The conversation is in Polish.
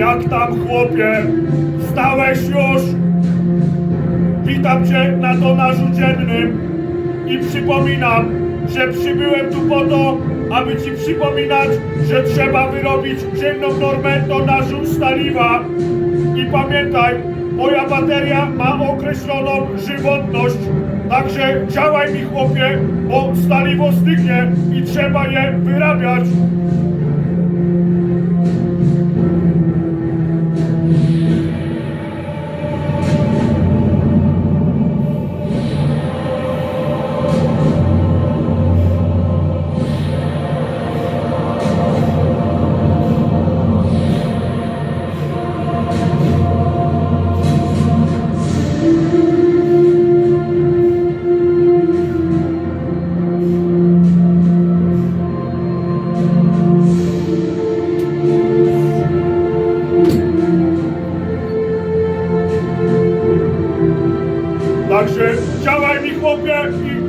Jak tam, chłopie? Wstałeś już? Witam cię na tonażu dziennym i przypominam, że przybyłem tu po to, aby ci przypominać, że trzeba wyrobić dzienną normę tonażu staliwa. I pamiętaj, moja bateria ma określoną żywotność, także działaj mi chłopie, bo staliwo stygnie i trzeba je wyrabiać. Także działaj mi chłopie i